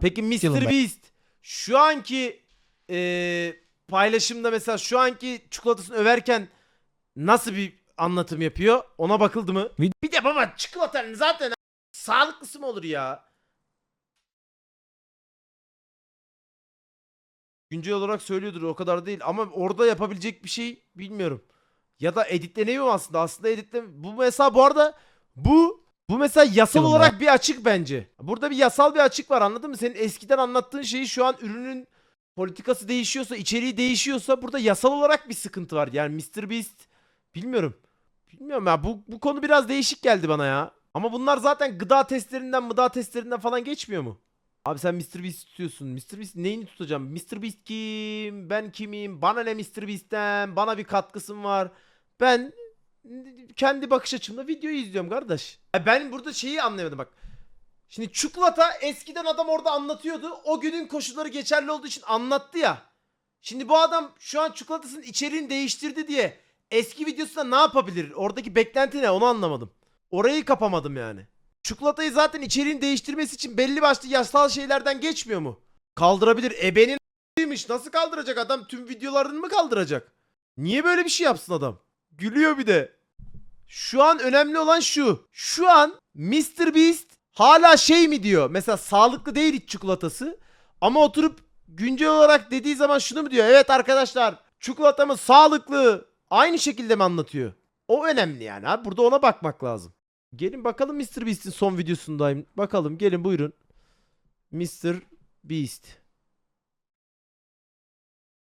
Peki Mr. Yılında. Beast şu anki eee, paylaşımda mesela şu anki çikolatasını överken nasıl bir anlatım yapıyor? Ona bakıldı mı? Vid- Bir de baba çikolatanın zaten sağlıklısı mı olur ya? Güncel olarak söylüyordur o kadar değil ama orada yapabilecek bir şey bilmiyorum. Ya da editleniyor mu aslında? Aslında editle bu mesela bu arada bu bu mesela yasal olarak bir açık bence. Burada bir yasal bir açık var anladın mı? Senin eskiden anlattığın şeyi şu an ürünün politikası değişiyorsa, içeriği değişiyorsa burada yasal olarak bir sıkıntı var. Yani Mr. Beast bilmiyorum. Bilmiyorum ya bu, bu konu biraz değişik geldi bana ya. Ama bunlar zaten gıda testlerinden gıda testlerinden falan geçmiyor mu? Abi sen Mr. Beast tutuyorsun. Mr. Beast neyini tutacağım? Mr. Beast kim? Ben kimim? Bana ne Mr. Beast'ten? Bana bir katkısım var. Ben kendi bakış açımda videoyu izliyorum kardeş. Ben burada şeyi anlayamadım bak. Şimdi çikolata eskiden adam orada anlatıyordu. O günün koşulları geçerli olduğu için anlattı ya. Şimdi bu adam şu an çikolatasının içeriğini değiştirdi diye eski videosunda ne yapabilir? Oradaki beklenti ne onu anlamadım. Orayı kapamadım yani. Çikolatayı zaten içeriğini değiştirmesi için belli başlı yasal şeylerden geçmiyor mu? Kaldırabilir. Ebenin a**ıymış. Nasıl kaldıracak adam? Tüm videolarını mı kaldıracak? Niye böyle bir şey yapsın adam? Gülüyor bir de. Şu an önemli olan şu. Şu an Mr. Beast hala şey mi diyor? Mesela sağlıklı değil iç çikolatası. Ama oturup güncel olarak dediği zaman şunu mu diyor? Evet arkadaşlar çikolatamız sağlıklı. Aynı şekilde mi anlatıyor? O önemli yani abi. Burada ona bakmak lazım. Gelin bakalım Mr. Beast'in son videosundayım. Bakalım gelin buyurun. Mr. Beast.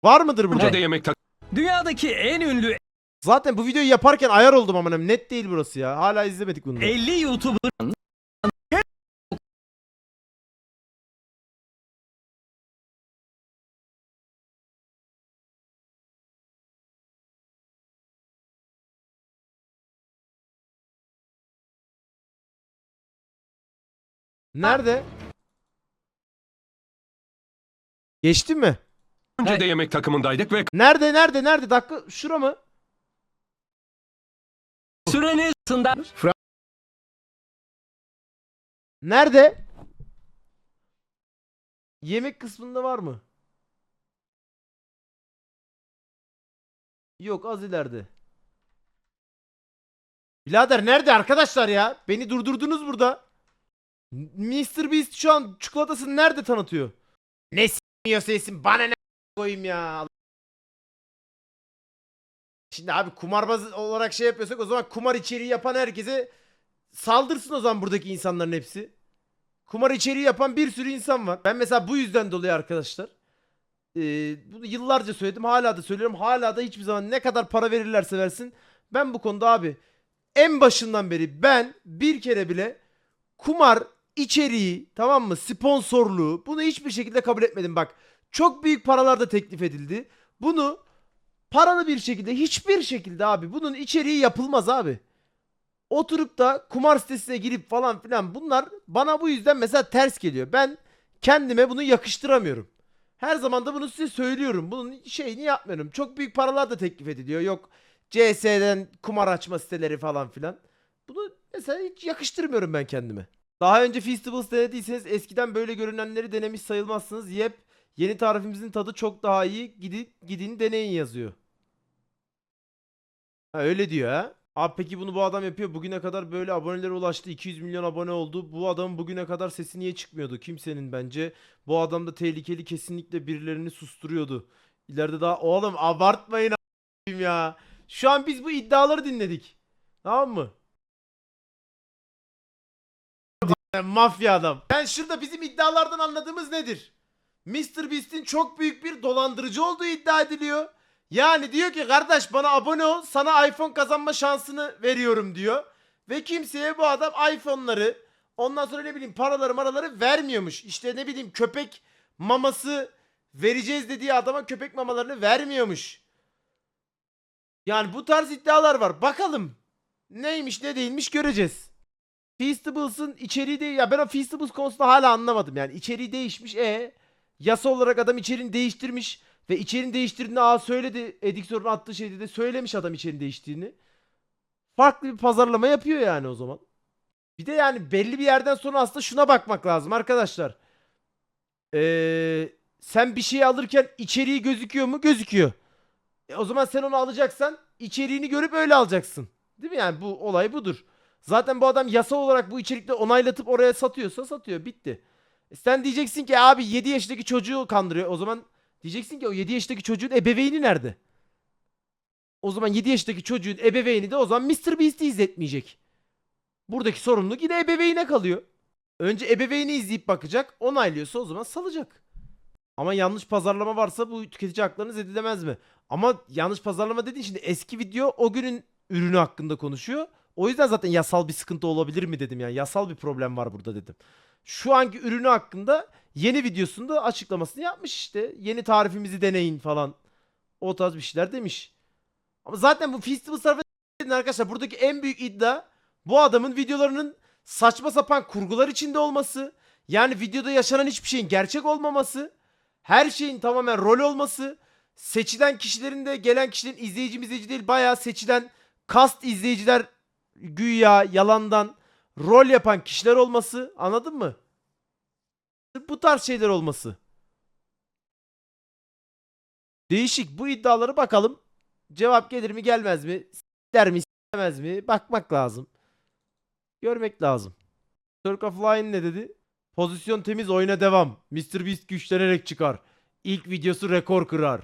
Var mıdır burada? De yemek tak Dünyadaki en ünlü Zaten bu videoyu yaparken ayar oldum ama net değil burası ya. Hala izlemedik bunu. da. 50 YouTuber Nerede? Geçti mi? önce de yemek takımındaydık ve Nerede nerede nerede? Dakika şura mı? Süreniz sından Nerede? Yemek kısmında var mı? Yok az ileride. Birader nerede arkadaşlar ya? Beni durdurdunuz burada. Mr. Beast şu an çikolatasını nerede tanıtıyor? Ne s**miyorsa yesin bana ne koyayım ya. Şimdi abi kumarbaz olarak şey yapıyorsak o zaman kumar içeriği yapan herkese saldırsın o zaman buradaki insanların hepsi. Kumar içeriği yapan bir sürü insan var. Ben mesela bu yüzden dolayı arkadaşlar. Ee, bunu yıllarca söyledim. Hala da söylüyorum. Hala da hiçbir zaman ne kadar para verirlerse versin. Ben bu konuda abi en başından beri ben bir kere bile kumar içeriği tamam mı sponsorluğu bunu hiçbir şekilde kabul etmedim. Bak çok büyük paralar da teklif edildi. Bunu paralı bir şekilde hiçbir şekilde abi bunun içeriği yapılmaz abi oturup da kumar sitesine girip falan filan bunlar bana bu yüzden mesela ters geliyor. Ben kendime bunu yakıştıramıyorum. Her zaman da bunu size söylüyorum. Bunun şeyini yapmıyorum. Çok büyük paralar da teklif ediliyor. Yok CS'den kumar açma siteleri falan filan. Bunu mesela hiç yakıştırmıyorum ben kendime. Daha önce Feastables denediyseniz eskiden böyle görünenleri denemiş sayılmazsınız. Yep yeni tarifimizin tadı çok daha iyi. Gidin, gidin deneyin yazıyor. Ha öyle diyor ha. Abi peki bunu bu adam yapıyor. Bugüne kadar böyle abonelere ulaştı. 200 milyon abone oldu. Bu adamın bugüne kadar sesi niye çıkmıyordu? Kimsenin bence. Bu adam da tehlikeli kesinlikle birilerini susturuyordu. İleride daha oğlum abartmayın a**ayım ya. Şu an biz bu iddiaları dinledik. Tamam mı? Mafya adam. Ben şurada bizim iddialardan anladığımız nedir? Mr. Beast'in çok büyük bir dolandırıcı olduğu iddia ediliyor. Yani diyor ki kardeş bana abone ol sana iPhone kazanma şansını veriyorum diyor. Ve kimseye bu adam iPhone'ları ondan sonra ne bileyim paraları maraları vermiyormuş. İşte ne bileyim köpek maması vereceğiz dediği adama köpek mamalarını vermiyormuş. Yani bu tarz iddialar var. Bakalım neymiş ne değilmiş göreceğiz. Feastables'ın içeriği de ya ben o Feastables konusunda hala anlamadım yani içeriği değişmiş e yasa olarak adam içeriğini değiştirmiş ve içeriğini değiştirdiğini aa söyledi editörün attığı şeyde de söylemiş adam içeriğini değiştiğini. Farklı bir pazarlama yapıyor yani o zaman. Bir de yani belli bir yerden sonra aslında şuna bakmak lazım arkadaşlar. Ee, sen bir şey alırken içeriği gözüküyor mu? Gözüküyor. E, o zaman sen onu alacaksan içeriğini görüp öyle alacaksın. Değil mi yani bu olay budur. Zaten bu adam yasal olarak bu içerikleri onaylatıp oraya satıyorsa satıyor. Bitti. E, sen diyeceksin ki abi 7 yaşındaki çocuğu kandırıyor. O zaman diyeceksin ki o 7 yaşındaki çocuğun ebeveyni nerede? O zaman 7 yaşındaki çocuğun ebeveyni de o zaman Mr. Beast'i izletmeyecek. Buradaki sorumluluk yine ebeveyne kalıyor. Önce ebeveyni izleyip bakacak. Onaylıyorsa o zaman salacak. Ama yanlış pazarlama varsa bu tüketici haklarını zedilemez mi? Ama yanlış pazarlama dediğin şimdi eski video o günün ürünü hakkında konuşuyor. O yüzden zaten yasal bir sıkıntı olabilir mi dedim yani. Yasal bir problem var burada dedim. Şu anki ürünü hakkında yeni videosunda açıklamasını yapmış işte. Yeni tarifimizi deneyin falan. O tarz bir şeyler demiş. Ama zaten bu festival tarafı arkadaşlar buradaki en büyük iddia bu adamın videolarının saçma sapan kurgular içinde olması. Yani videoda yaşanan hiçbir şeyin gerçek olmaması. Her şeyin tamamen rol olması. Seçilen kişilerin de gelen kişilerin izleyici izleyici değil bayağı seçilen kast izleyiciler güya yalandan rol yapan kişiler olması. Anladın mı? Bu tarz şeyler olması. Değişik. Bu iddiaları bakalım. Cevap gelir mi gelmez mi? Der mi istemez mi? Bakmak lazım. Görmek lazım. Turk of Line ne dedi? Pozisyon temiz oyuna devam. Mr. Beast güçlenerek çıkar. İlk videosu rekor kırar.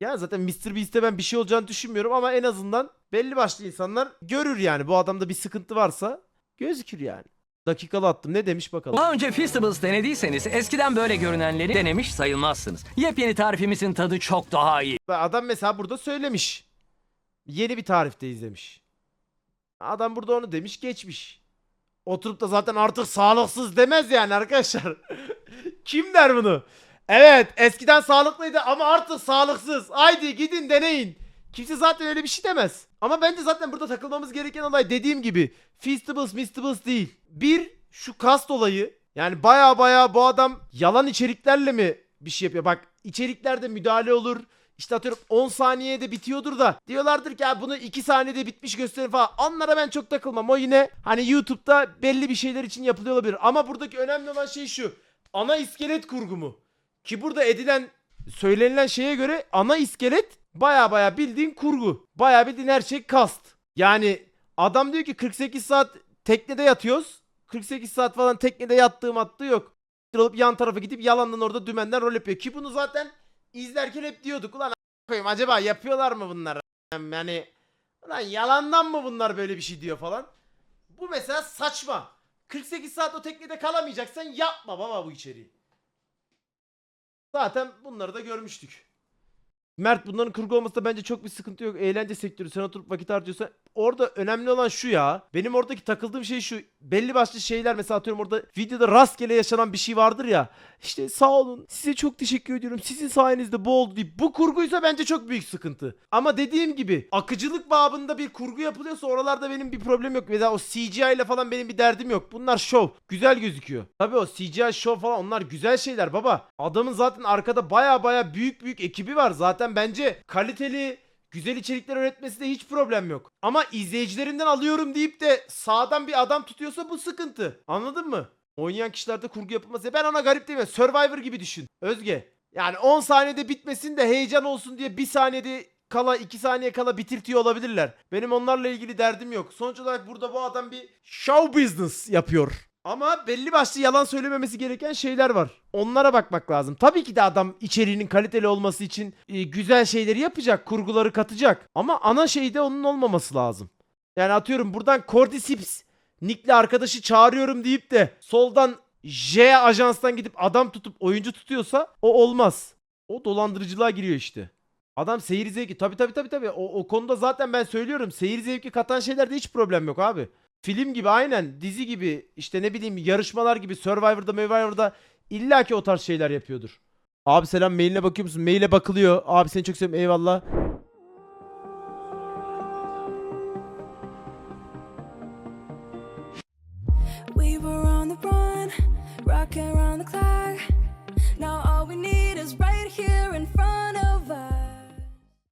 Ya zaten Mr. Beast'te ben bir şey olacağını düşünmüyorum ama en azından belli başlı insanlar görür yani. Bu adamda bir sıkıntı varsa gözükür yani. Dakikalı attım. Ne demiş bakalım. Daha önce Feastables denediyseniz eskiden böyle görünenleri denemiş sayılmazsınız. Yepyeni tarifimizin tadı çok daha iyi. Adam mesela burada söylemiş. Yeni bir tarifte izlemiş. Adam burada onu demiş geçmiş. Oturup da zaten artık sağlıksız demez yani arkadaşlar. Kim der bunu? Evet eskiden sağlıklıydı ama artık sağlıksız. Haydi gidin deneyin. Kimse zaten öyle bir şey demez. Ama bence zaten burada takılmamız gereken olay dediğim gibi Feastables Mistables değil. Bir şu kast olayı. Yani baya baya bu adam yalan içeriklerle mi bir şey yapıyor? Bak içeriklerde müdahale olur. İşte atıyorum 10 saniyede bitiyordur da diyorlardır ki "Ya bunu 2 saniyede bitmiş gösterin falan. Onlara ben çok takılmam. O yine hani YouTube'da belli bir şeyler için yapılıyor olabilir. Ama buradaki önemli olan şey şu. Ana iskelet kurgu mu? Ki burada edilen söylenilen şeye göre ana iskelet baya baya bildiğin kurgu. Baya bildiğin her şey kast. Yani adam diyor ki 48 saat teknede yatıyoruz. 48 saat falan teknede yattığım attığı yok. alıp yan tarafa gidip yalandan orada dümenden rol yapıyor. Ki bunu zaten izlerken hep diyorduk. Ulan koyayım acaba yapıyorlar mı bunlar? Yani ulan yalandan mı bunlar böyle bir şey diyor falan. Bu mesela saçma. 48 saat o teknede kalamayacaksan yapma baba bu içeriği. Zaten bunları da görmüştük. Mert bunların kurgu olmasında bence çok bir sıkıntı yok. Eğlence sektörü sen oturup vakit harcıyorsan. Orada önemli olan şu ya. Benim oradaki takıldığım şey şu. Belli başlı şeyler mesela atıyorum orada videoda rastgele yaşanan bir şey vardır ya. İşte sağ olun size çok teşekkür ediyorum. Sizin sayenizde bu oldu deyip. Bu kurguysa bence çok büyük sıkıntı. Ama dediğim gibi akıcılık babında bir kurgu yapılıyorsa oralarda benim bir problem yok. Mesela o CGI ile falan benim bir derdim yok. Bunlar şov. Güzel gözüküyor. Tabii o CGI şov falan onlar güzel şeyler baba. Adamın zaten arkada baya baya büyük büyük ekibi var. Zaten bence kaliteli güzel içerikler üretmesinde hiç problem yok. Ama izleyicilerinden alıyorum deyip de sağdan bir adam tutuyorsa bu sıkıntı. Anladın mı? Oynayan kişilerde kurgu yapılması. Ben ona garip demiyorum. Survivor gibi düşün. Özge. Yani 10 saniyede bitmesin de heyecan olsun diye 1 saniyede kala 2 saniye kala bitirtiyor olabilirler. Benim onlarla ilgili derdim yok. Sonuç olarak burada bu adam bir show business yapıyor. Ama belli başlı yalan söylememesi gereken şeyler var. Onlara bakmak lazım. Tabii ki de adam içeriğinin kaliteli olması için e, güzel şeyleri yapacak, kurguları katacak. Ama ana şey de onun olmaması lazım. Yani atıyorum buradan Cordyceps Nick'le arkadaşı çağırıyorum deyip de soldan J ajanstan gidip adam tutup oyuncu tutuyorsa o olmaz. O dolandırıcılığa giriyor işte. Adam seyir zevki tabii tabii tabii tabii o, o konuda zaten ben söylüyorum seyir zevki katan şeylerde hiç problem yok abi. Film gibi aynen dizi gibi işte ne bileyim yarışmalar gibi Survivor'da Survivor'da illa ki o tarz şeyler yapıyordur. Abi selam mailine bakıyor musun? Maile bakılıyor. Abi seni çok seviyorum eyvallah.